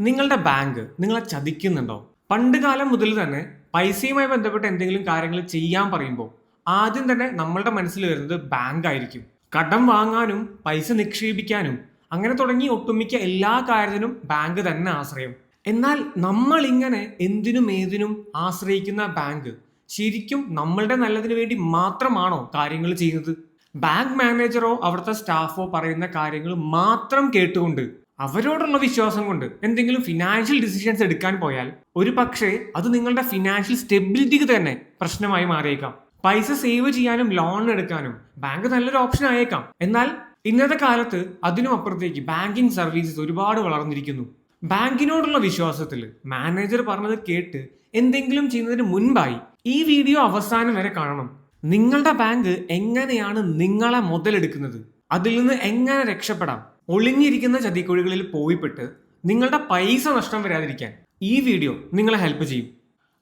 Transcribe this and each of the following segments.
നിങ്ങളുടെ ബാങ്ക് നിങ്ങളെ ചതിക്കുന്നുണ്ടോ? പണ്ട് കാലം മുതൽ തന്നെ പൈസയുമായി ബന്ധപ്പെട്ട് എന്തെങ്കിലും കാര്യങ്ങൾ ചെയ്യാൻ പറയുമ്പോൾ ആദ്യം തന്നെ നമ്മളുടെ മനസ്സിൽ വരുന്നത് ബാങ്ക് ആയിരിക്കും. കടം വാങ്ങാനും പൈസ നിക്ഷേപിക്കാനും അങ്ങനെ തുടങ്ങി ഒട്ടുമിക്ക എല്ലാ കാര്യത്തിനും ബാങ്ക് തന്നെ ആശ്രയം. എന്നാൽ നമ്മൾ ഇങ്ങനെ എന്തിനും ഏതിനും ആശ്രയിക്കുന്ന ബാങ്ക് ശരിക്കും നമ്മളുടെ നല്ലതിന് വേണ്ടി മാത്രമാണോ കാര്യങ്ങൾ ചെയ്യുന്നത്? ബാങ്ക് മാനേജറോ അവിടുത്തെ സ്റ്റാഫോ പറയുന്ന കാര്യങ്ങൾ മാത്രം കേട്ടുകൊണ്ട് അവരോടുള്ള വിശ്വാസം കൊണ്ട് എന്തെങ്കിലും ഫിനാൻഷ്യൽ ഡിസിഷൻസ് എടുക്കാൻ പോയാൽ ഒരു പക്ഷേ അത് നിങ്ങളുടെ ഫിനാൻഷ്യൽ സ്റ്റെബിലിറ്റിക്ക് തന്നെ പ്രശ്നമായി മാറിയേക്കാം. പൈസ സേവ് ചെയ്യാനും ലോൺ എടുക്കാനും ബാങ്ക് നല്ലൊരു ഓപ്ഷൻ ആയേക്കാം. എന്നാൽ ഇന്നത്തെ കാലത്ത് അതിനും അപ്പുറത്തേക്ക് ബാങ്കിങ് സർവീസസ് ഒരുപാട് വളർന്നിരിക്കുന്നു. ബാങ്കിനോടുള്ള വിശ്വാസത്തിൽ മാനേജർ പറഞ്ഞത് കേട്ട് എന്തെങ്കിലും ചെയ്യുന്നതിന് മുൻപായി ഈ വീഡിയോ അവസാനം വരെ കാണണം. നിങ്ങളുടെ ബാങ്ക് എങ്ങനെയാണ് നിങ്ങളെ മുതലെടുക്കുന്നത്? അതിൽ നിന്ന് എങ്ങനെ രക്ഷപ്പെടാം? ഒളിഞ്ഞിരിക്കുന്ന ചതിക്കുഴികളിൽ പോയിപ്പെട്ട് നിങ്ങളുടെ പൈസ നഷ്ടം വരാതിരിക്കാൻ ഈ വീഡിയോ നിങ്ങളെ ഹെൽപ്പ് ചെയ്യും.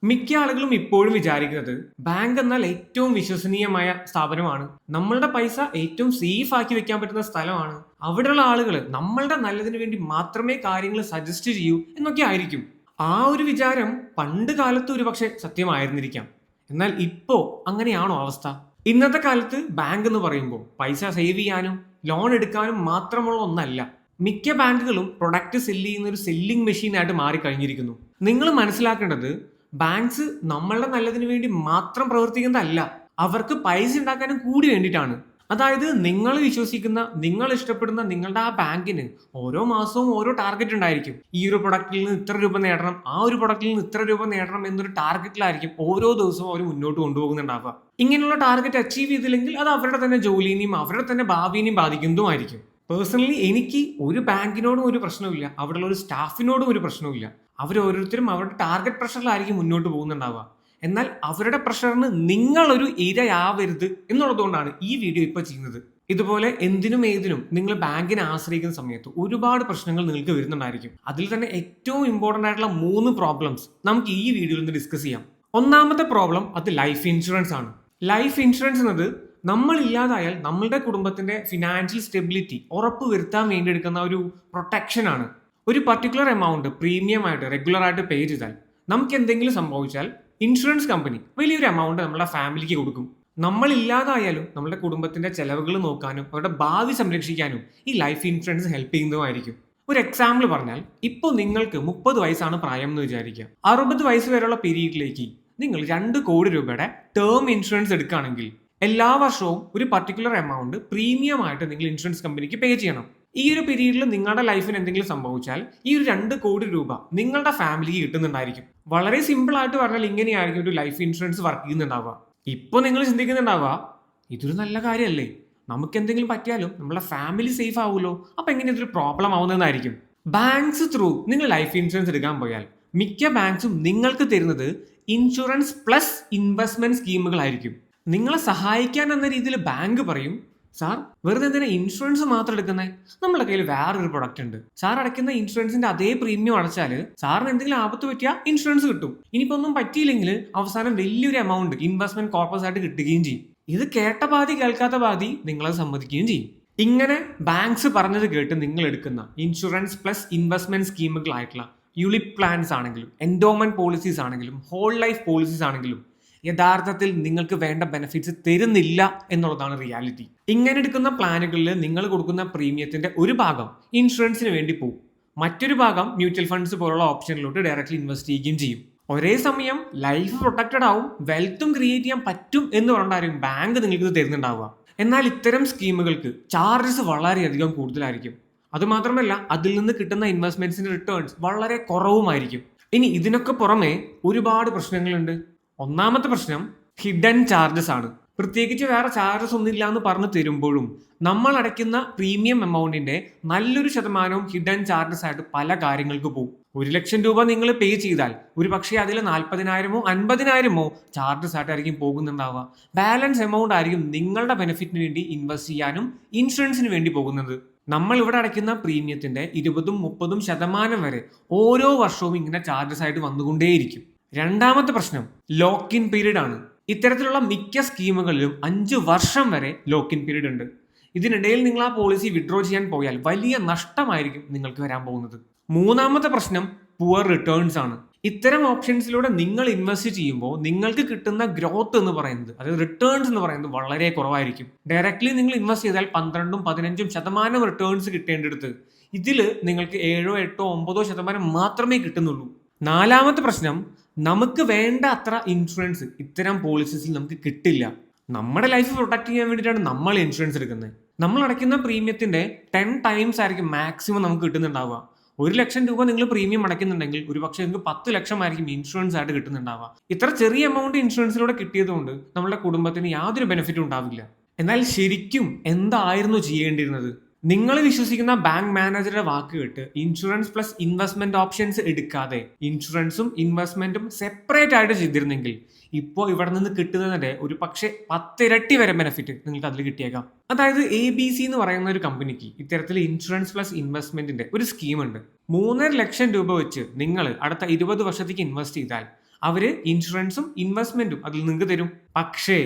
മിക്ക ആളുകളും ഇപ്പോഴും വിചാരിക്കുന്നത് ബാങ്ക് എന്നാൽ ഏറ്റവും വിശ്വസനീയമായ സ്ഥാപനമാണ്. നമ്മളുടെ പൈസ ഏറ്റവും സേഫ് ആക്കി വെക്കാൻ പറ്റുന്ന സ്ഥലമാണ്. അവിടെയുള്ള ആളുകൾ നമ്മളുടെ നല്ലതിന് വേണ്ടി മാത്രമേ കാര്യങ്ങൾ സജസ്റ്റ് ചെയ്യൂ എന്നൊക്കെ ആയിരിക്കും. ആ ഒരു വിചാരം പണ്ട് കാലത്ത് ഒരു പക്ഷെ സത്യമായിരുന്നിരിക്കാം. എന്നാൽ ഇപ്പോ അങ്ങനെയാണോ അവസ്ഥ? ഇന്നത്തെ കാലത്ത് ബാങ്ക് എന്ന് പറയുമ്പോൾ പൈസ സേവ് ചെയ്യാനും ലോൺ എടുക്കാനും മാത്രമുള്ള ഒന്നല്ല. മിക്ക ബാങ്കുകളും പ്രൊഡക്റ്റ് സെല്ല് ചെയ്യുന്ന ഒരു സെല്ലിംഗ് മെഷീനായിട്ട് മാറിക്കഴിഞ്ഞിരിക്കുന്നു നിങ്ങൾ മനസ്സിലാക്കേണ്ടത് ബാങ്ക്സ് നമ്മളുടെ നല്ലതിന് വേണ്ടി മാത്രം പ്രവർത്തിക്കുന്നതല്ല അവർക്ക് പൈസ ഉണ്ടാക്കാനും കൂടി വേണ്ടിയിട്ടാണ്. അതായത് നിങ്ങൾ വിശ്വസിക്കുന്ന നിങ്ങൾ ഇഷ്ടപ്പെടുന്ന നിങ്ങളുടെ ആ ബാങ്കിന് ഓരോ മാസവും ഓരോ ടാർഗറ്റ് ഉണ്ടായിരിക്കും. ഈ ഒരു പ്രൊഡക്റ്റിൽ നിന്ന് ഇത്ര രൂപ നേടണം ആ ഒരു പ്രൊഡക്റ്റിൽ നിന്ന് ഇത്ര രൂപ നേടണം എന്നൊരു ടാർഗറ്റിലായിരിക്കും ഓരോ ദിവസവും അവർ മുന്നോട്ട് കൊണ്ടുപോകുന്നുണ്ടാവുക. ഇങ്ങനെയുള്ള ടാർഗറ്റ് അച്ചീവ് ചെയ്തില്ലെങ്കിൽ അത് അവരുടെ തന്നെ ജോലിനെയും അവരുടെ തന്നെ ഭാവിനെയും ബാധിക്കുന്നതുമായിരിക്കും. പേഴ്സണലി എനിക്ക് ഒരു ബാങ്കിനോടും ഒരു പ്രശ്നവുമില്ല. അവിടെയുള്ള ഒരു സ്റ്റാഫിനോടും ഒരു പ്രശ്നവുമില്ല. അവർ ഓരോരുത്തരും അവരുടെ ടാർഗറ്റ് പ്രഷറിലായിരിക്കും മുന്നോട്ട് പോകുന്നുണ്ടാവുക. എന്നാൽ അവരുടെ പ്രഷറിന് നിങ്ങളൊരു ഇരയാവരുത് എന്നുള്ളതുകൊണ്ടാണ് ഈ വീഡിയോ ഇപ്പോൾ ചെയ്യുന്നത്. ഇതുപോലെ എന്തിനും ഏതിനും നിങ്ങൾ ബാങ്കിനെ ആശ്രയിക്കുന്ന സമയത്ത് ഒരുപാട് പ്രശ്നങ്ങൾ നിങ്ങൾക്ക് വരുന്നുണ്ടായിരിക്കും. അതിൽ തന്നെ ഏറ്റവും ഇമ്പോർട്ടന്റ് ആയിട്ടുള്ള മൂന്ന് പ്രോബ്ലംസ് നമുക്ക് ഈ വീഡിയോയിൽ നിന്ന് ഡിസ്കസ് ചെയ്യാം. ഒന്നാമത്തെ പ്രോബ്ലം അത് ലൈഫ് ഇൻഷുറൻസ് ആണ്. ലൈഫ് ഇൻഷുറൻസ് എന്നത് നമ്മൾ ഇല്ലാതായാൽ നമ്മളുടെ കുടുംബത്തിന്റെ ഫിനാൻഷ്യൽ സ്റ്റെബിലിറ്റി ഉറപ്പ് വരുത്താൻ വേണ്ടി എടുക്കുന്ന ഒരു പ്രൊട്ടക്ഷൻ ആണ്. ഒരു പർട്ടിക്കുലർ എമൗണ്ട് പ്രീമിയം ആയിട്ട് റെഗുലർ ആയിട്ട് പേ ചെയ്താൽ നമുക്ക് എന്തെങ്കിലും സംഭവിച്ചാൽ ഇൻഷുറൻസ് കമ്പനി വലിയൊരു എമൗണ്ട് നമ്മുടെ ഫാമിലിക്ക് കൊടുക്കും. നമ്മളില്ലാതായാലും നമ്മുടെ കുടുംബത്തിന്റെ ചെലവുകൾ നോക്കാനും അവരുടെ ഭാവി സംരക്ഷിക്കാനും ഈ ലൈഫ് ഇൻഷുറൻസ് ഹെൽപ്പ് ചെയ്യുന്നതുമായിരിക്കും. ഒരു എക്സാമ്പിൾ പറഞ്ഞാൽ ഇപ്പോൾ നിങ്ങൾക്ക് മുപ്പത് വയസ്സാണ് പ്രായം എന്ന് വിചാരിക്കുക. അറുപത് വയസ്സ് വരെയുള്ള പീരീഡിലേക്ക് നിങ്ങൾ രണ്ട് കോടി രൂപയുടെ ടേം ഇൻഷുറൻസ് എടുക്കുകയാണെങ്കിൽ എല്ലാ വർഷവും ഒരു പർട്ടിക്കുലർ എമൗണ്ട് പ്രീമിയം ആയിട്ട് നിങ്ങൾ ഇൻഷുറൻസ് കമ്പനിക്ക് പേ ചെയ്യണം. ഈ ഒരു പീരീഡിൽ നിങ്ങളുടെ ലൈഫിന് എന്തെങ്കിലും സംഭവിച്ചാൽ ഈ ഒരു രണ്ട് കോടി രൂപ നിങ്ങളുടെ ഫാമിലിക്ക് കിട്ടുന്നുണ്ടായിരിക്കും. വളരെ സിമ്പിൾ ആയിട്ട് പറഞ്ഞാൽ ഇങ്ങനെയായിരിക്കും ഒരു ലൈഫ് ഇൻഷുറൻസ് വർക്ക് ചെയ്യുന്നുണ്ടാവുക. ഇപ്പോൾ നിങ്ങൾ ചിന്തിക്കുന്നുണ്ടാവുക ഇതൊരു നല്ല കാര്യമല്ലേ നമുക്ക് എന്തെങ്കിലും പറ്റിയാലും നമ്മളെ ഫാമിലി സേഫ് ആവുമല്ലോ. അപ്പൊ എങ്ങനെ ഇതൊരു പ്രോബ്ലം ആവുന്നതായിരിക്കും ബാങ്ക്സ് ത്രൂ നിങ്ങൾ ലൈഫ് ഇൻഷുറൻസ് എടുക്കാൻ പോയാൽ മിക്ക ബാങ്ക്സും നിങ്ങൾക്ക് തരുന്നത് ഇൻഷുറൻസ് പ്ലസ് ഇൻവെസ്റ്റ്മെന്റ് സ്കീമുകളായിരിക്കും നിങ്ങളെ സഹായിക്കാൻ എന്ന രീതിയിൽ ബാങ്ക് പറയും സാർ വെറുതെ എന്തിനാ ഇൻഷുറൻസ് മാത്രം എടുക്കുന്നത് നമ്മുടെ കയ്യിൽ വേറൊരു പ്രൊഡക്റ്റ് ഉണ്ട്. സാർ അടയ്ക്കുന്ന ഇൻഷുറൻസിന്റെ അതേ പ്രീമിയം അടച്ചാൽ സാറിന് എന്തെങ്കിലും ആപത്ത് പറ്റിയാൽ ഇൻഷുറൻസ് കിട്ടും. ഇനിയിപ്പോ ഒന്നും പറ്റിയില്ലെങ്കിൽ അവസാനം വലിയൊരു എമൗണ്ട് ഇൻവെസ്റ്റ്മെന്റ് കോർപ്പസ് ആയിട്ട് കിട്ടുകയും ചെയ്യും. ഇത് കേട്ട പാതി കേൾക്കാത്ത പാതി നിങ്ങളെ സമ്മതിക്കുകയും ചെയ്യും. ഇങ്ങനെ ബാങ്ക്സ് പറഞ്ഞത് കേട്ട് നിങ്ങൾ എടുക്കുന്ന ഇൻഷുറൻസ് പ്ലസ് ഇൻവെസ്റ്റ്മെന്റ് സ്കീമുകളായിട്ടുള്ള യുലിപ് പ്ലാൻസ് ആണെങ്കിലും എൻഡോമെന്റ് പോളിസീസ് ആണെങ്കിലും ഹോൾ ലൈഫ് പോളിസീസ് ആണെങ്കിലും യഥാർത്ഥത്തിൽ നിങ്ങൾക്ക് വേണ്ട ബെനഫിറ്റ്സ് തരുന്നില്ല എന്നുള്ളതാണ് റിയാലിറ്റി ഇങ്ങനെ എടുക്കുന്ന പ്ലാനുകളിൽ നിങ്ങൾ കൊടുക്കുന്ന പ്രീമിയത്തിന്റെ ഒരു ഭാഗം ഇൻഷുറൻസിന് വേണ്ടി പോകും മറ്റൊരു ഭാഗം മ്യൂച്വൽ ഫണ്ട്സ് പോലുള്ള ഓപ്ഷനിലോട്ട് ഡയറക്റ്റ്ലി ഇൻവെസ്റ്റ് ചെയ്യുകയും ചെയ്യും. ഒരേ സമയം ലൈഫ് പ്രൊട്ടക്റ്റഡ് ആവും വെൽത്തും ക്രിയേറ്റ് ചെയ്യാൻ പറ്റും എന്ന് പറഞ്ഞിട്ടായിരിക്കും ബാങ്ക് നിങ്ങൾക്ക് ഇത് തരുന്നുണ്ടാവുക. എന്നാൽ ഇത്തരം സ്കീമുകൾക്ക് ചാർജസ് വളരെയധികം കൂടുതലായിരിക്കും. അതുമാത്രമല്ല അതിൽ നിന്ന് കിട്ടുന്ന ഇൻവെസ്റ്റ്മെന്റ്സിന്റെ റിട്ടേൺസ് വളരെ കുറവുമായിരിക്കും. ഇനി ഇതിനൊക്കെ പുറമെ ഒരുപാട് പ്രശ്നങ്ങളുണ്ട്. ഒന്നാമത്തെ പ്രശ്നം ഹിഡൻ ചാർജസ് ആണ്. പ്രത്യേകിച്ച് വേറെ ചാർജസ് ഒന്നുമില്ല എന്ന് പറഞ്ഞു തരുമ്പോഴും നമ്മൾ അടയ്ക്കുന്ന പ്രീമിയം എമൗണ്ടിന്റെ നല്ലൊരു ശതമാനവും ഹിഡൻ ചാർജസ് ആയിട്ട് പല കാര്യങ്ങൾക്ക് പോകും. ഒരു ലക്ഷം രൂപ നിങ്ങൾ പേ ചെയ്താൽ ഒരു പക്ഷേ അതിൽ നാൽപ്പതിനായിരമോ അൻപതിനായിരമോ ചാർജസ് ആയിട്ടായിരിക്കും പോകുന്നുണ്ടാവുക. ബാലൻസ് എമൗണ്ട് ആയിരിക്കും നിങ്ങളുടെ ബെനിഫിറ്റിന് വേണ്ടി ഇൻവെസ്റ്റ് ചെയ്യാനും ഇൻഷുറൻസിന് വേണ്ടി പോകുന്നത്. നമ്മൾ ഇവിടെ അടയ്ക്കുന്ന പ്രീമിയത്തിന്റെ ഇരുപതും മുപ്പതും ശതമാനം വരെ ഓരോ വർഷവും ഇങ്ങനെ ചാർജസ് ആയിട്ട് വന്നുകൊണ്ടേയിരിക്കും. രണ്ടാമത്തെ പ്രശ്നം ലോക്ക് ഇൻ പീരീഡ് ആണ്. ഇത്തരത്തിലുള്ള മിക്ക സ്കീമുകളിലും അഞ്ച് വർഷം വരെ ലോക്ക് ഇൻ പീരീഡ് ഉണ്ട്. ഇതിനിടയിൽ നിങ്ങൾ ആ പോളിസി വിഡ്രോ ചെയ്യാൻ പോയാൽ വലിയ നഷ്ടമായിരിക്കും നിങ്ങൾക്ക് വരാൻ പോകുന്നത്. മൂന്നാമത്തെ പ്രശ്നം പുവർ റിട്ടേൺസ് ആണ്. ഇത്തരം ഓപ്ഷൻസിലൂടെ നിങ്ങൾ ഇൻവെസ്റ്റ് ചെയ്യുമ്പോൾ നിങ്ങൾക്ക് കിട്ടുന്ന ഗ്രോത്ത് എന്ന് പറയുന്നത് അതായത് റിട്ടേൺസ് എന്ന് പറയുന്നത് വളരെ കുറവായിരിക്കും. ഡയറക്റ്റ്ലി നിങ്ങൾ ഇൻവെസ്റ്റ് ചെയ്താൽ പന്ത്രണ്ടും പതിനഞ്ചും ശതമാനം റിട്ടേൺസ് കിട്ടേണ്ടടുത്ത് ഇതിൽ നിങ്ങൾക്ക് ഏഴോ എട്ടോ ഒമ്പതോ ശതമാനം മാത്രമേ കിട്ടുന്നുള്ളൂ. നാലാമത്തെ പ്രശ്നം നമുക്ക് വേണ്ട അത്ര ഇൻഷുറൻസ് ഇത്തരം പോളിസീസിൽ നമുക്ക് കിട്ടില്ല. നമ്മുടെ ലൈഫ് പ്രൊട്ടക്ട് ചെയ്യാൻ വേണ്ടിയിട്ടാണ് നമ്മൾ ഇൻഷുറൻസ് എടുക്കുന്നത്. നമ്മൾ അടയ്ക്കുന്ന പ്രീമിയത്തിന്റെ ടെൻ ടൈംസ് ആയിരിക്കും മാക്സിമം നമുക്ക് കിട്ടുന്നുണ്ടാവുക. ഒരു ലക്ഷം രൂപ നിങ്ങൾ പ്രീമിയം അടയ്ക്കുന്നുണ്ടെങ്കിൽ ഒരു പക്ഷേ നിങ്ങൾക്ക് പത്ത് ലക്ഷം ആയിരിക്കും ഇൻഷുറൻസ് ആയിട്ട് കിട്ടുന്നുണ്ടാവുക. ഇത്ര ചെറിയ എമൗണ്ട് ഇൻഷുറൻസിലൂടെ കിട്ടിയതുകൊണ്ട് നമ്മുടെ കുടുംബത്തിന് യാതൊരു ബെനിഫിറ്റും ഉണ്ടാവില്ല. എന്നാൽ ശരിക്കും എന്തായിരുന്നു ചെയ്യേണ്ടിയിരുന്നത്? നിങ്ങൾ വിശ്വസിക്കുന്ന ബാങ്ക് മാനേജറുടെ വാക്ക് കേട്ട് ഇൻഷുറൻസ് പ്ലസ് ഇൻവെസ്റ്റ്മെന്റ് ഓപ്ഷൻസ് എടുക്കാതെ ഇൻഷുറൻസും ഇൻവെസ്റ്റ്മെന്റും സെപ്പറേറ്റ് ആയിട്ട് ചെയ്തിരുന്നെങ്കിൽ ഇപ്പോൾ ഇവിടെ നിന്ന് കിട്ടുന്നതിന്റെ ഒരു പക്ഷേ പത്തിരട്ടി വരെ ബെനിഫിറ്റ് നിങ്ങൾക്ക് അതിൽ കിട്ടിയേക്കാം. അതായത് എ ബി സി എന്ന് പറയുന്ന ഒരു കമ്പനിക്ക് ഇത്തരത്തിൽ ഇൻഷുറൻസ് പ്ലസ് ഇൻവെസ്റ്റ്മെന്റിന്റെ ഒരു സ്കീമുണ്ട് മൂന്നര ലക്ഷം രൂപ വെച്ച് നിങ്ങൾ അടുത്ത ഇരുപത് വർഷത്തേക്ക് ഇൻവെസ്റ്റ് ചെയ്താൽ അവർ ഇൻഷുറൻസും ഇൻവെസ്റ്റ്മെന്റും അതിൽ നിങ്ങൾക്ക് തരും. പക്ഷേ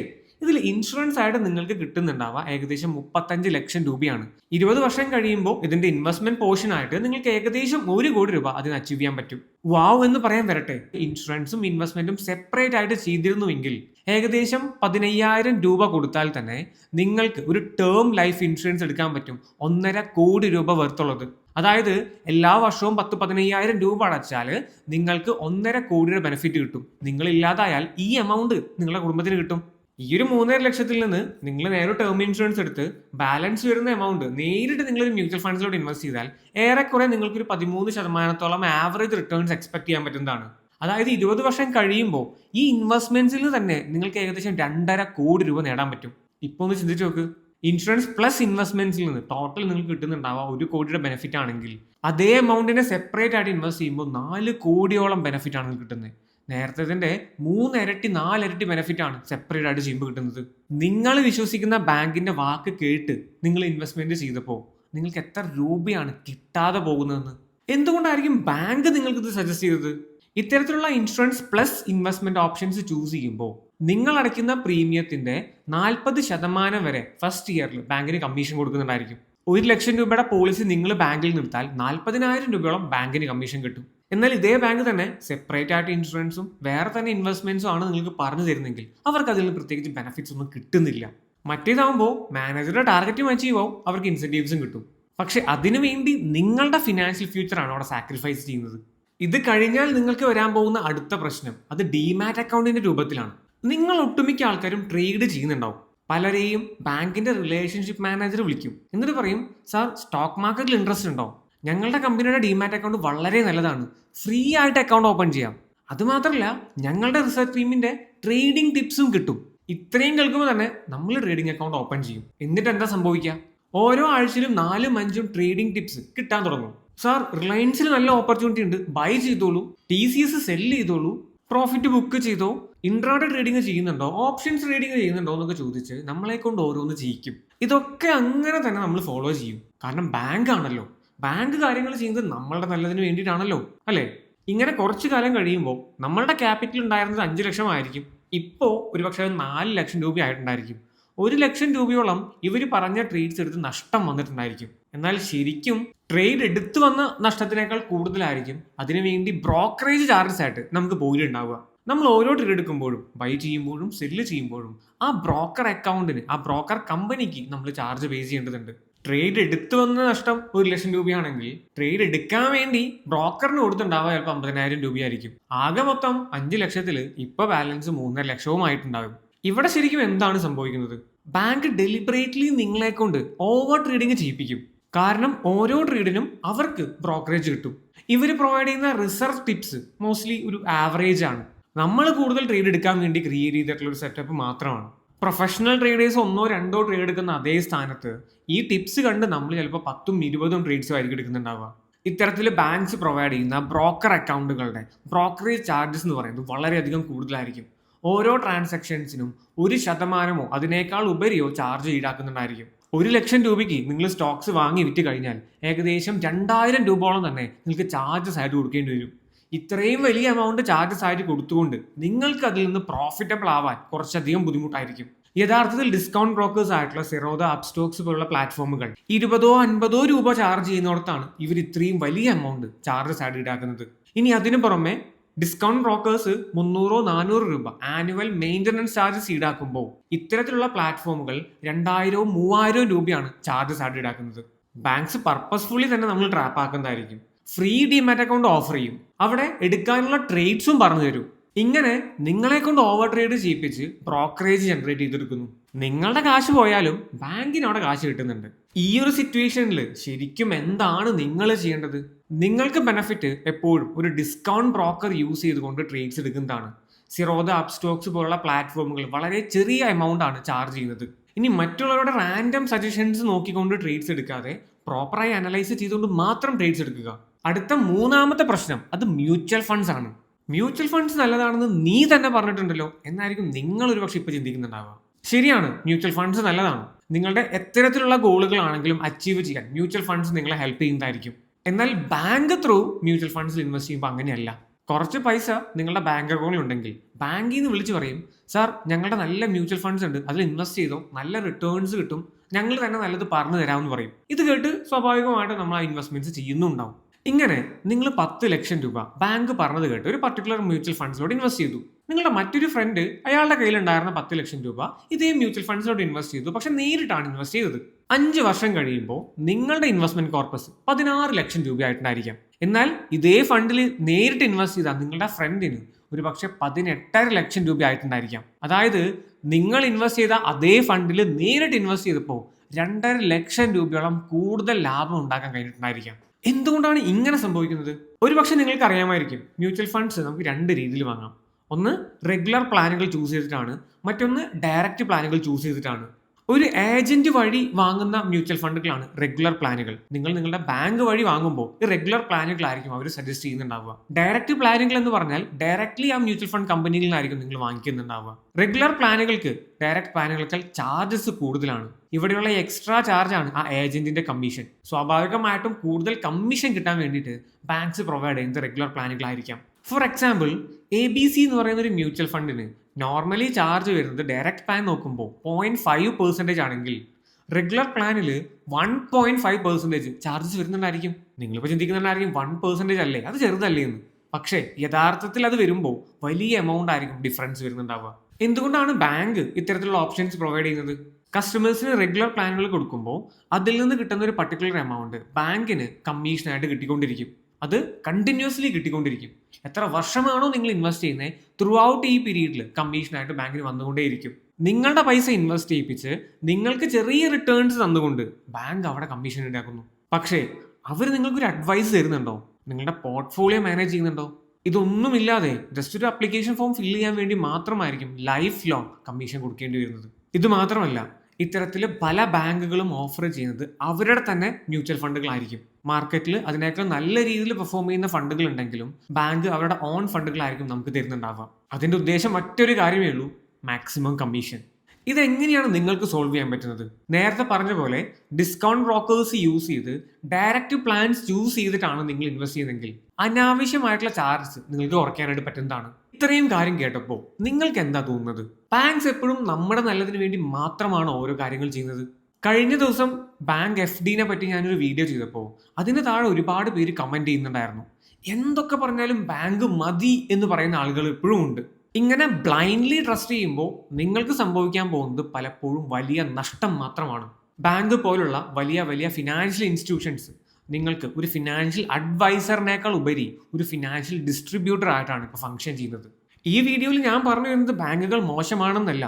ഇതിൽ ഇൻഷുറൻസ് ആയിട്ട് നിങ്ങൾക്ക് കിട്ടുന്നുണ്ടാവുക ഏകദേശം മുപ്പത്തഞ്ച് ലക്ഷം രൂപയാണ്. ഇരുപത് വർഷം കഴിയുമ്പോൾ ഇതിന്റെ ഇൻവെസ്റ്റ്മെന്റ് പോർഷൻ ആയിട്ട് നിങ്ങൾക്ക് ഏകദേശം ഒരു കോടി രൂപ അതിന് അച്ചീവ് ചെയ്യാൻ പറ്റും. വാവ് എന്ന് പറയാൻ വരട്ടെ. ഇൻഷുറൻസും ഇൻവെസ്റ്റ്മെന്റും സെപ്പറേറ്റ് ആയിട്ട് ചെയ്തിരുന്നുവെങ്കിൽ ഏകദേശം പതിനയ്യായിരം രൂപ കൊടുത്താൽ തന്നെ നിങ്ങൾക്ക് ഒരു ടേം ലൈഫ് ഇൻഷുറൻസ് എടുക്കാൻ പറ്റും. ഒന്നര കോടി രൂപ വർത്തുള്ളത് അതായത് എല്ലാ വർഷവും പത്ത് പതിനയ്യായിരം രൂപ അടച്ചാൽ നിങ്ങൾക്ക് ഒന്നര കോടിയുടെ ബെനിഫിറ്റ് കിട്ടും. നിങ്ങൾ ഇല്ലാതായാൽ ഈ എമൗണ്ട് നിങ്ങളുടെ കുടുംബത്തിന് കിട്ടും. ഈ ഒരു മൂന്നര ലക്ഷത്തിൽ നിന്ന് നിങ്ങൾ നേരെ ടേം ഇൻഷുറൻസ് എടുത്ത് ബാലൻസ് വരുന്ന എമൗണ്ട് നേരിട്ട് നിങ്ങൾ ഒരു മ്യൂച്വൽ ഫണ്ട്സിലോട്ട് ഇൻവെസ്റ്റ് ചെയ്താൽ ഏറെക്കുറെ നിങ്ങൾക്ക് ഒരു പതിമൂന്ന് ശതമാനത്തോളം ആവറേജ് റിട്ടേൺസ് എക്സ്പെക്ട് ചെയ്യാൻ പറ്റുന്നതാണ്. അതായത് ഇരുപത് വർഷം കഴിയുമ്പോൾ ഈ ഇൻവെസ്റ്റ്മെന്റ്സിൽ തന്നെ നിങ്ങൾക്ക് ഏകദേശം രണ്ടര കോടി രൂപ നേടാൻ പറ്റും. ഇപ്പോൾ ഒന്ന് ചിന്തിച്ചു നോക്ക്. ഇൻഷുറൻസ് പ്ലസ് ഇൻവെസ്റ്റ്മെന്റ്സിൽ നിന്ന് ടോട്ടൽ നിങ്ങൾക്ക് കിട്ടുന്നുണ്ടാവുക ഒരു കോടിയുടെ ബെനിഫിറ്റ് ആണെങ്കിൽ അതേ എമൗണ്ടിനെ സെപ്പറേറ്റ് ആയിട്ട് ഇൻവെസ്റ്റ് ചെയ്യുമ്പോൾ നാല് കോടിയോളം ബെനിഫിറ്റ് ആണ് കിട്ടുന്നത്. നേരത്തെ മൂന്നിരട്ടി നാലിരട്ടി ബെനിഫിറ്റ് ആണ് സെപ്പറേറ്റ് ആയിട്ട് ചെയ്യുമ്പോൾ കിട്ടുന്നത്. നിങ്ങൾ വിശ്വസിക്കുന്ന ബാങ്കിന്റെ വാക്ക് കേട്ട് നിങ്ങൾ ഇൻവെസ്റ്റ്മെന്റ് ചെയ്തപ്പോൾ നിങ്ങൾക്ക് എത്ര രൂപയാണ് കിട്ടാതെ പോകുന്നതെന്ന്? എന്തുകൊണ്ടായിരിക്കും ബാങ്ക് നിങ്ങൾക്ക് ഇത് സജസ്റ്റ് ചെയ്തത്? ഇത്തരത്തിലുള്ള insurance plus investment options choose ചെയ്യുമ്പോൾ നിങ്ങൾ അടയ്ക്കുന്ന പ്രീമിയത്തിന്റെ നാൽപ്പത് ശതമാനം വരെ ഫസ്റ്റ് ഇയറിൽ ബാങ്കിന് കമ്മീഷൻ കൊടുക്കുന്നുണ്ടായിരിക്കും. ഒരു ലക്ഷം രൂപയുടെ പോളിസി നിങ്ങൾ ബാങ്കിൽ നിർത്താൽ നാൽപ്പതിനായിരം രൂപയോളം ബാങ്കിന് കമ്മീഷൻ കിട്ടും. എന്നാൽ ഇതേ ബാങ്ക് തന്നെ സെപ്പറേറ്റ് ആയിട്ട് ഇൻഷുറൻസും വേറെ തന്നെ ഇൻവെസ്റ്റ്മെന്റ്സും ആണ് നിങ്ങൾക്ക് പറഞ്ഞു തരുന്നെങ്കിൽ അവർക്ക് അതിൽ പ്രത്യേകിച്ച് ബെനിഫിറ്റ്സ് ഒന്നും കിട്ടുന്നില്ല. മറ്റേതാവുമ്പോൾ മാനേജറുടെ ടാർഗറ്റ് മാച്ച് ആവും അവർക്ക് ഇൻസെന്റീവ്സും കിട്ടും. പക്ഷെ അതിനുവേണ്ടി നിങ്ങളുടെ ഫിനാൻഷ്യൽ ഫ്യൂച്ചർ ആണ് അവിടെ സാക്രിഫൈസ് ചെയ്യുന്നത്. ഇത് കഴിഞ്ഞാൽ നിങ്ങൾക്ക് വരാൻ പോകുന്ന അടുത്ത പ്രശ്നം അത് ഡിമാറ്റ് അക്കൗണ്ടിന്റെ രൂപത്തിലാണ്. നിങ്ങൾ ഒട്ടുമിക്ക ആൾക്കാരും ട്രേഡ് ചെയ്യുന്നുണ്ടാവും. പലരെയും ബാങ്കിന്റെ റിലേഷൻഷിപ്പ് മാനേജർ വിളിക്കും. എന്നിട്ട് പറയും സാർ സ്റ്റോക്ക് മാർക്കറ്റിൽ ഇൻട്രസ്റ്റ് ഉണ്ടോ? ഞങ്ങളുടെ കമ്പനിയുടെ ഡിമാറ്റ് അക്കൗണ്ട് വളരെ നല്ലതാണ്. ഫ്രീ ആയിട്ട് അക്കൗണ്ട് ഓപ്പൺ ചെയ്യാം. അതുമാത്രമല്ല ഞങ്ങളുടെ റിസർച്ച് ടീമിന്റെ ട്രേഡിംഗ് ടിപ്സും കിട്ടും. ഇത്രയും കേൾക്കുമ്പോൾ തന്നെ നമ്മൾ ട്രേഡിംഗ് അക്കൗണ്ട് ഓപ്പൺ ചെയ്യും. എന്നിട്ട് എന്താ സംഭവിക്കുക ഓരോ ആഴ്ചയിലും നാലും അഞ്ചും ട്രേഡിംഗ് ടിപ്സ് കിട്ടാൻ തുടങ്ങും. സാർ റിലയൻസിൽ നല്ല ഓപ്പർച്യൂണിറ്റി ഉണ്ട്. ബൈ ചെയ്തോളൂ. ടി സി എസ് സെൽ ചെയ്തോളൂ. പ്രോഫിറ്റ് ബുക്ക് ചെയ്തോ. ഇൻട്രാഡേ ട്രേഡിംഗ് ചെയ്യുന്നുണ്ടോ? ഓപ്ഷൻസ് ട്രേഡിംഗ് ചെയ്യുന്നുണ്ടോ എന്നൊക്കെ ചോദിച്ച് നമ്മളെ കൊണ്ട് ഓരോന്ന് ചെയ്യിക്കും. ഇതൊക്കെ അങ്ങനെ തന്നെ നമ്മൾ ഫോളോ ചെയ്യും. കാരണം ബാങ്ക് ആണല്ലോ. ബാങ്ക് കാര്യങ്ങൾ ചെയ്യുന്നത് നമ്മളുടെ നല്ലതിന് വേണ്ടിയിട്ടാണല്ലോ അല്ലേ? ഇങ്ങനെ കുറച്ചു കാലം കഴിയുമ്പോൾ നമ്മളുടെ ക്യാപിറ്റൽ ഉണ്ടായിരുന്നത് അഞ്ച് ലക്ഷമായിരിക്കും ഇപ്പോൾ ഒരുപക്ഷെ നാല് ലക്ഷം രൂപ ആയിട്ടുണ്ടായിരിക്കും. ഒരു ലക്ഷം രൂപയോളം ഇവർ പറഞ്ഞ ട്രേഡ്സ് എടുത്ത് നഷ്ടം വന്നിട്ടുണ്ടായിരിക്കും. എന്നാൽ ശരിക്കും ട്രേഡ് എടുത്തു വന്ന നഷ്ടത്തിനേക്കാൾ കൂടുതലായിരിക്കും അതിനുവേണ്ടി ബ്രോക്കറേജ് ചാർജസ് ആയിട്ട് നമുക്ക് പോയി ഉണ്ടാവുക നമ്മൾ ഓരോ ട്രേഡ് എടുക്കുമ്പോഴും ബൈ ചെയ്യുമ്പോഴും സെല്ല് ചെയ്യുമ്പോഴും ആ ബ്രോക്കർ അക്കൗണ്ടിന് ആ ബ്രോക്കർ കമ്പനിക്ക് നമ്മൾ ചാർജ് പേ ചെയ്യേണ്ടതുണ്ട്. ട്രേഡ് എടുത്തു വന്ന നഷ്ടം ഒരു ലക്ഷം രൂപയാണെങ്കിൽ ട്രേഡ് എടുക്കാൻ വേണ്ടി ബ്രോക്കറിന് കൊടുത്തുണ്ടാവുക ചിലപ്പോൾ അമ്പതിനായിരം രൂപയായിരിക്കും. ആകെ മൊത്തം അഞ്ച് ലക്ഷത്തിൽ ഇപ്പൊ ബാലൻസ് മൂന്നര ലക്ഷവുമായിട്ടുണ്ടാകും ഇവിടെ ശരിക്കും എന്താണ് സംഭവിക്കുന്നത്? ബാങ്ക് ഡെലിബറേറ്റ്ലി നിങ്ങളെ കൊണ്ട് ഓവർ ട്രേഡിംഗ് ചെയ്യിപ്പിക്കും. കാരണം ഓരോ ട്രേഡിനും അവർക്ക് ബ്രോക്കറേജ് കിട്ടും. ഇവർ പ്രൊവൈഡ് ചെയ്യുന്ന റിസർവ് ടിപ്സ് മോസ്റ്റ്ലി ഒരു ആവറേജ് ആണ്. നമ്മൾ കൂടുതൽ ട്രേഡ് എടുക്കാൻ വേണ്ടി ക്രിയേറ്റ് ചെയ്തിട്ടുള്ള ഒരു സെറ്റപ്പ് മാത്രമാണ്. പ്രൊഫഷണൽ ട്രേഡേഴ്സ് ഒന്നോ രണ്ടോ ട്രേഡ് എടുക്കുന്ന അതേ സ്ഥാനത്ത് ഈ ടിപ്സ് കണ്ട് നമ്മൾ ചിലപ്പോൾ പത്തും ഇരുപതും ട്രേഡ്സും ആയിരിക്കും എടുക്കുന്നുണ്ടാവുക. ഇത്തരത്തിൽ ബാങ്ക്സ് പ്രൊവൈഡ് ചെയ്യുന്ന ബ്രോക്കർ അക്കൗണ്ടുകളുടെ ബ്രോക്കറേജ് ചാർജസ് എന്ന് പറയുന്നത് വളരെയധികം കൂടുതലായിരിക്കും. ഓരോ ട്രാൻസാക്ഷൻസിനും ഒരു ശതമാനമോ അതിനേക്കാൾ ഉപരിയോ ചാർജ് ഈടാക്കുന്നുണ്ടായിരിക്കും. ഒരു ലക്ഷം രൂപയ്ക്ക് നിങ്ങൾ സ്റ്റോക്സ് വാങ്ങി വിറ്റ് കഴിഞ്ഞാൽ ഏകദേശം രണ്ടായിരം രൂപയോളം തന്നെ നിങ്ങൾക്ക് ചാർജസ് ആയിട്ട് കൊടുക്കേണ്ടി വരും. ഇത്രയും വലിയ എമൗണ്ട് ചാർജസ് ആയിട്ട് കൊടുത്തുകൊണ്ട് നിങ്ങൾക്ക് അതിൽ നിന്ന് പ്രോഫിറ്റബിൾ ആവാൻ കുറച്ചധികം ബുദ്ധിമുട്ടായിരിക്കും. യഥാർത്ഥത്തിൽ ഡിസ്കൗണ്ട് ബ്രോക്കേഴ്സ് ആയിട്ടുള്ള സിറോദ അപ്സ്റ്റോക്സ് പോലുള്ള പ്ലാറ്റ്ഫോമുകൾ ഇരുപതോ അൻപതോ രൂപ ചാർജ് ചെയ്യുന്നിടത്താണ് ഇവർ ഇത്രയും വലിയ എമൗണ്ട് ചാർജസ് ആയിട്ട് ഈടാക്കുന്നത്. ഇനി അതിനു പുറമെ ഡിസ്കൗണ്ട് ബ്രോക്കേഴ്സ് മുന്നൂറോ നാനൂറ് രൂപ ആനുവൽ മെയിന്റനൻസ് ചാർജസ് ഈടാക്കുമ്പോൾ ഇത്തരത്തിലുള്ള പ്ലാറ്റ്ഫോമുകൾ രണ്ടായിരവും മൂവായിരവും രൂപയാണ് ചാർജസ് ആയിട്ട് ഈടാക്കുന്നത്. ബാങ്ക്സ് പർപ്പസ്ഫുള്ളി തന്നെ നമ്മൾ ട്രാപ്പ് ആക്കുന്നതായിരിക്കും. ഫ്രീ ഡിമാറ്റ് അക്കൗണ്ട് ഓഫർ ചെയ്യും. അവിടെ എടുക്കാനുള്ള ട്രേഡ്സും പറഞ്ഞു തരും. ഇങ്ങനെ നിങ്ങളെ കൊണ്ട് ഓവർ ട്രേഡ് ചെയ്യിപ്പിച്ച് ബ്രോക്കറേജ് ജനറേറ്റ് ചെയ്തെടുക്കുന്നു. നിങ്ങളുടെ കാശ് പോയാലും ബാങ്കിന് അവിടെ കാശ് കിട്ടുന്നുണ്ട്. ഈ ഒരു സിറ്റുവേഷനിൽ ശരിക്കും എന്താണ് നിങ്ങൾ ചെയ്യേണ്ടത്? നിങ്ങൾക്ക് ബെനഫിറ്റ് എപ്പോഴും ഒരു ഡിസ്കൗണ്ട് ബ്രോക്കർ യൂസ് ചെയ്തുകൊണ്ട് ട്രേഡ്സ് എടുക്കുന്നതാണ്. സിറോദ അപ്സ്റ്റോക്സ് പോലുള്ള പ്ലാറ്റ്ഫോമുകൾ വളരെ ചെറിയ എമൗണ്ട് ആണ് ചാർജ് ചെയ്യുന്നത്. ഇനി മറ്റുള്ളവരുടെ റാൻഡം സജഷൻസ് നോക്കിക്കൊണ്ട് ട്രേഡ്സ് എടുക്കാതെ പ്രോപ്പറായി അനലൈസ് ചെയ്തുകൊണ്ട് മാത്രം ട്രേഡ്സ് എടുക്കുക. അടുത്ത മൂന്നാമത്തെ പ്രശ്നം അത് മ്യൂച്വൽ ഫണ്ട്സ് ആണ്. മ്യൂച്വൽ ഫണ്ട്സ് നല്ലതാണെന്ന് നീ തന്നെ പറഞ്ഞിട്ടുണ്ടല്ലോ എന്നായിരിക്കും നിങ്ങൾ ഒരു പക്ഷെ ഇപ്പൊ ചിന്തിക്കുന്നുണ്ടാവുക. ശരിയാണ് മ്യൂച്വൽ ഫണ്ട്സ് നല്ലതാണ്. നിങ്ങളുടെ എത്തരത്തിലുള്ള ഗോളുകളാണെങ്കിലും അച്ചീവ് ചെയ്യാൻ മ്യൂച്വൽ ഫണ്ട്സ് നിങ്ങളെ ഹെൽപ്പ് ചെയ്യുന്നതായിരിക്കും. എന്നാൽ ബാങ്ക് ത്രൂ മ്യൂച്വൽ ഫണ്ട്സിൽ ഇൻവെസ്റ്റ് ചെയ്യുമ്പോൾ അങ്ങനെയല്ല. കുറച്ച് പൈസ നിങ്ങളുടെ ബാങ്ക് അക്കൗണ്ടിൽ ഉണ്ടെങ്കിൽ ബാങ്കിൽ നിന്ന് വിളിച്ച് പറയും സാർ ഞങ്ങളുടെ നല്ല മ്യൂച്വൽ ഫണ്ട്സ് ഉണ്ട് അതിൽ ഇൻവെസ്റ്റ് ചെയ്തോ നല്ല റിട്ടേൺസ് കിട്ടും ഞങ്ങൾ തന്നെ നല്ലത് പറഞ്ഞു തരാമെന്ന് പറയും. ഇത് കേട്ട് സ്വാഭാവികമായിട്ട് നമ്മൾ ആ ഇൻവെസ്റ്റ്മെന്റ്സ് ചെയ്യുന്നുണ്ടാവും. ഇങ്ങനെ നിങ്ങൾ പത്ത് ലക്ഷം രൂപ ബാങ്ക് പറഞ്ഞത് കേട്ട് ഒരു പർട്ടിക്കുലർ മ്യൂച്വൽ ഫണ്ട്സിലോട്ട് ഇൻവെസ്റ്റ് ചെയ്തു. നിങ്ങളുടെ മറ്റൊരു ഫ്രണ്ട് അയാളുടെ കയ്യിലുണ്ടായിരുന്ന പത്ത് ലക്ഷം രൂപ ഇതേ മ്യൂച്വൽ ഫണ്ട്സിലോട്ട് ഇൻവെസ്റ്റ് ചെയ്തു. പക്ഷെ നേരിട്ടാണ് ഇൻവെസ്റ്റ് ചെയ്തത്. അഞ്ച് വർഷം കഴിയുമ്പോൾ നിങ്ങളുടെ ഇൻവെസ്റ്റ്മെന്റ് കോർപ്പസ് പതിനാറ് ലക്ഷം രൂപയായിട്ടുണ്ടായിരിക്കാം. എന്നാൽ ഇതേ ഫണ്ടിൽ നേരിട്ട് ഇൻവെസ്റ്റ് ചെയ്താൽ നിങ്ങളുടെ ഫ്രണ്ടിന് ഒരു പക്ഷെ പതിനെട്ടര ലക്ഷം രൂപ ആയിട്ടുണ്ടായിരിക്കാം അതായത് നിങ്ങൾ ഇൻവെസ്റ്റ് ചെയ്ത അതേ ഫണ്ടിൽ നേരിട്ട് ഇൻവെസ്റ്റ് ചെയ്തപ്പോൾ രണ്ടര ലക്ഷം രൂപയോളം കൂടുതൽ ലാഭം ഉണ്ടാക്കാൻ കഴിഞ്ഞിട്ടുണ്ടായിരിക്കാം. എന്തുകൊണ്ടാണ് ഇങ്ങനെ സംഭവിക്കുന്നത്? ഒരുപക്ഷെ നിങ്ങൾക്ക് അറിയാമായിരിക്കും. മ്യൂച്വൽ ഫണ്ട്സ് നമുക്ക് രണ്ട് രീതിയിൽ വാങ്ങാം. ഒന്ന് റെഗുലർ പ്ലാനുകൾ ചൂസ് ചെയ്തിട്ടാണ്. മറ്റൊന്ന് ഡയറക്റ്റ് പ്ലാനുകൾ ചൂസ് ചെയ്തിട്ടാണ്. ഒരു ഏജന്റ് വഴി വാങ്ങുന്ന മ്യൂച്വൽ ഫണ്ടുകളാണ് റെഗുലർ പ്ലാനുകൾ നിങ്ങൾ നിങ്ങളുടെ ബാങ്ക് വഴി വാങ്ങുമ്പോൾ ഈ റെഗുലർ പ്ലാനുകളായിരിക്കും അവർ സജസ്റ്റ് ചെയ്യുന്നുണ്ടാവുക. ഡയറക്റ്റ് പ്ലാനുകൾ എന്ന് പറഞ്ഞാൽ ഡയറക്ട്ലി ആ മ്യൂച്വൽ ഫണ്ട് കമ്പനിയിൽ നിന്നായിരിക്കും നിങ്ങൾ വാങ്ങിക്കുന്നുണ്ടാവുക. റെഗുലർ പ്ലാനുകൾക്ക് ഡയറക്ട് പ്ലാനുകൾക്ക് ചാർജസ് കൂടുതലാണ്. ഇവിടെയുള്ള എക്സ്ട്രാ ചാർജ് ആണ് ആ ഏജന്റിന്റെ കമ്മീഷൻ സ്വാഭാവികമായിട്ടും കൂടുതൽ കമ്മീഷൻ കിട്ടാൻ വേണ്ടിയിട്ട് ബാങ്ക്സ് പ്രൊവൈഡ് ചെയ്യുന്നത് regular പ്ലാനുകളായിരിക്കാം for example A B C എന്ന് പറയുന്ന ഒരു മ്യൂച്വൽ ഫണ്ടിന് നോർമലി ചാർജ് വരുന്നത് ഡയറക്റ്റ് പ്ലാൻ നോക്കുമ്പോൾ പോയിന്റ് ഫൈവ് പെർസെന്റേജ് ആണെങ്കിൽ റെഗുലർ പ്ലാനിൽ one point five percentage charges വരുന്നുണ്ടായിരിക്കും. നിങ്ങളിപ്പോൾ ചിന്തിക്കുന്നുണ്ടായിരിക്കും വൺ പെർസെന്റേജ് അല്ലേ? അത് ചെറുതല്ലേ എന്ന്. പക്ഷേ യഥാർത്ഥത്തിൽ അത് വരുമ്പോൾ വലിയ എമൗണ്ട് ആയിരിക്കും ഡിഫറൻസ് വരുന്നുണ്ടാവുക. എന്തുകൊണ്ടാണ് ബാങ്ക് ഇത്തരത്തിലുള്ള ഓപ്ഷൻസ് പ്രൊവൈഡ് ചെയ്യുന്നത്? കസ്റ്റമേഴ്സിന് റെഗുലർ പ്ലാനുകൾ കൊടുക്കുമ്പോൾ അതിൽ നിന്ന് കിട്ടുന്ന ഒരു പർട്ടിക്കുലർ എമൗണ്ട് ബാങ്കിന് കമ്മീഷനായിട്ട് കിട്ടിക്കൊണ്ടിരിക്കും. അത് കണ്ടിന്യൂസ്ലി കിട്ടിക്കൊണ്ടിരിക്കും. എത്ര വർഷമാണോ നിങ്ങൾ ഇൻവെസ്റ്റ് ചെയ്യുന്നത് ത്രൂ ഔട്ട് ഈ പീരീഡിൽ കമ്മീഷനായിട്ട് ബാങ്കിന് വന്നുകൊണ്ടേയിരിക്കും. നിങ്ങളുടെ പൈസ ഇൻവെസ്റ്റ് ചെയ്യിപ്പിച്ച് നിങ്ങൾക്ക് ചെറിയ റിട്ടേൺസ് തന്നുകൊണ്ട് ബാങ്ക് അവിടെ കമ്മീഷൻ ഉണ്ടാക്കുന്നു. പക്ഷേ അവർ നിങ്ങൾക്കൊരു അഡ്വൈസ് തരുന്നുണ്ടോ? നിങ്ങളുടെ പോർട്ട്ഫോളിയോ മാനേജ് ചെയ്യുന്നുണ്ടോ? ഇതൊന്നുമില്ലാതെ ജസ്റ്റ് ഒരു അപ്ലിക്കേഷൻ ഫോം ഫില്ല് ചെയ്യാൻ വേണ്ടി മാത്രമായിരിക്കും ലൈഫ് ലോങ് കമ്മീഷൻ കൊടുക്കേണ്ടി വരുന്നത്. ഇത് മാത്രമല്ല ഇത്തരത്തിൽ പല ബാങ്കുകളും ഓഫർ ചെയ്യുന്നത് അവരുടെ തന്നെ മ്യൂച്വൽ ഫണ്ടുകളായിരിക്കും മാർക്കറ്റിൽ അതിനേക്കാൾ നല്ല രീതിയിൽ പെർഫോം ചെയ്യുന്ന ഫണ്ടുകൾ ഉണ്ടെങ്കിലും ബാങ്ക് അവരുടെ ഓൺ ഫണ്ടുകളായിരിക്കും നമുക്ക് തരുന്നുണ്ടാവുക. അതിന്റെ ഉദ്ദേശം മറ്റൊരു കാര്യമേ ഉള്ളൂ മാക്സിമം കമ്മീഷൻ ഇതെങ്ങനെയാണ് നിങ്ങൾക്ക് സോൾവ് ചെയ്യാൻ പറ്റുന്നത്? നേരത്തെ പറഞ്ഞ പോലെ ഡിസ്കൗണ്ട് ബ്രോക്കേഴ്സ് യൂസ് ചെയ്ത് ഡയറക്റ്റ് പ്ലാൻസ് യൂസ് ചെയ്തിട്ടാണ് നിങ്ങൾ ഇൻവെസ്റ്റ് ചെയ്യുന്നതെങ്കിൽ അനാവശ്യമായിട്ടുള്ള ചാർജസ് നിങ്ങൾക്ക് കുറയ്ക്കാനായിട്ട് പറ്റുന്നതാണ്. ഇത്രയും കാര്യം കേട്ടപ്പോൾ നിങ്ങൾക്ക് എന്താ തോന്നുന്നത്? ബാങ്ക്സ് എപ്പോഴും നമ്മുടെ നല്ലതിന് വേണ്ടി മാത്രമാണ് ഓരോ കാര്യങ്ങൾ ചെയ്യുന്നത്. കഴിഞ്ഞ ദിവസം ബാങ്ക് എഫ് ഡിനെ പറ്റി ഞാനൊരു വീഡിയോ ചെയ്തപ്പോൾ അതിന് താഴെ ഒരുപാട് പേര് കമന്റ് ചെയ്യുന്നുണ്ടായിരുന്നു. എന്തൊക്കെ പറഞ്ഞാലും ബാങ്ക് മതി എന്ന് പറയുന്ന ആളുകൾ ഇപ്പോഴും ഉണ്ട്. ഇങ്ങനെ ബ്ലൈൻഡ്ലി ട്രസ്റ്റ് ചെയ്യുമ്പോൾ നിങ്ങൾക്ക് സംഭവിക്കാൻ പോകുന്നത് പലപ്പോഴും വലിയ നഷ്ടം മാത്രമാണ്. ബാങ്ക് പോലുള്ള വലിയ വലിയ ഫിനാൻഷ്യൽ ഇൻസ്റ്റിറ്റ്യൂഷൻസ് നിങ്ങൾക്ക് ഒരു ഫിനാൻഷ്യൽ അഡ്വൈസറിനേക്കാൾ ഉപരി ഒരു ഫിനാൻഷ്യൽ ഡിസ്ട്രിബ്യൂട്ടർ ആയിട്ടാണ് ഇപ്പോൾ ഫംഗ്ഷൻ ചെയ്യുന്നത്. ഈ വീഡിയോയിൽ ഞാൻ പറഞ്ഞു വരുന്നത് ബാങ്കുകൾ മോശമാണെന്നല്ല.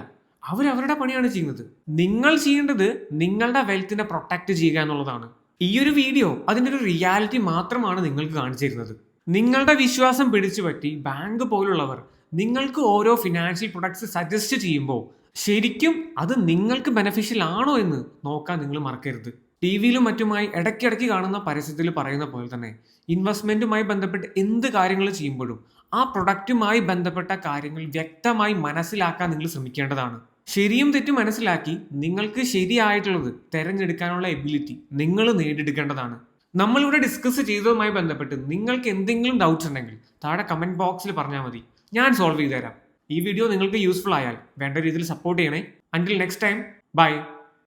അവർ അവരുടെ പണിയാണ് ചെയ്യുന്നത്. നിങ്ങൾ ചെയ്യേണ്ടത് നിങ്ങളുടെ വെൽത്തിനെ പ്രൊട്ടക്ട് ചെയ്യുക എന്നുള്ളതാണ്. ഈ ഒരു വീഡിയോ അതിന്റെ ഒരു റിയാലിറ്റി മാത്രമാണ് നിങ്ങൾക്ക് കാണിച്ചു തരുന്നത്. നിങ്ങളുടെ വിശ്വാസം പിടിച്ചു പറ്റി ബാങ്ക് പോലുള്ളവർ നിങ്ങൾക്ക് ഓരോ ഫിനാൻഷ്യൽ പ്രൊഡക്ട്സ് സജസ്റ്റ് ചെയ്യുമ്പോൾ ശരിക്കും അത് നിങ്ങൾക്ക് ബെനഫിഷ്യൽ ആണോ എന്ന് നോക്കാൻ നിങ്ങൾ മറക്കരുത്. ടി വിയിലും മറ്റുമായി ഇടയ്ക്കിടയ്ക്ക് കാണുന്ന പരസ്യത്തിൽ പറയുന്ന പോലെ തന്നെ ഇൻവെസ്റ്റ്മെന്റുമായി ബന്ധപ്പെട്ട് എന്ത് കാര്യങ്ങൾ ചെയ്യുമ്പോഴും ആ പ്രൊഡക്റ്റുമായി ബന്ധപ്പെട്ട കാര്യങ്ങൾ വ്യക്തമായി മനസ്സിലാക്കാൻ നിങ്ങൾ ശ്രമിക്കേണ്ടതാണ്. ശരിയും തെറ്റും മനസ്സിലാക്കി നിങ്ങൾക്ക് ശരിയായിട്ടുള്ളത് തിരഞ്ഞെടുക്കാനുള്ള എബിലിറ്റി നിങ്ങൾ നേടിയെടുക്കേണ്ടതാണ്. നമ്മളിവിടെ ഡിസ്കസ് ചെയ്തതുമായി ബന്ധപ്പെട്ട് നിങ്ങൾക്ക് എന്തെങ്കിലും ഡൗട്ട്സ് ഉണ്ടെങ്കിൽ താഴെ കമന്റ് ബോക്സിൽ പറഞ്ഞാൽ മതി. ഞാൻ സോൾവ് ചെയ്തു തരാം ഈ വീഡിയോ നിങ്ങൾക്ക് യൂസ്ഫുൾ ആയാൽ വേണ്ട രീതിയിൽ സപ്പോർട്ട് ചെയ്യണേ. അന്റിൽ നെക്സ്റ്റ് ടൈം ബൈ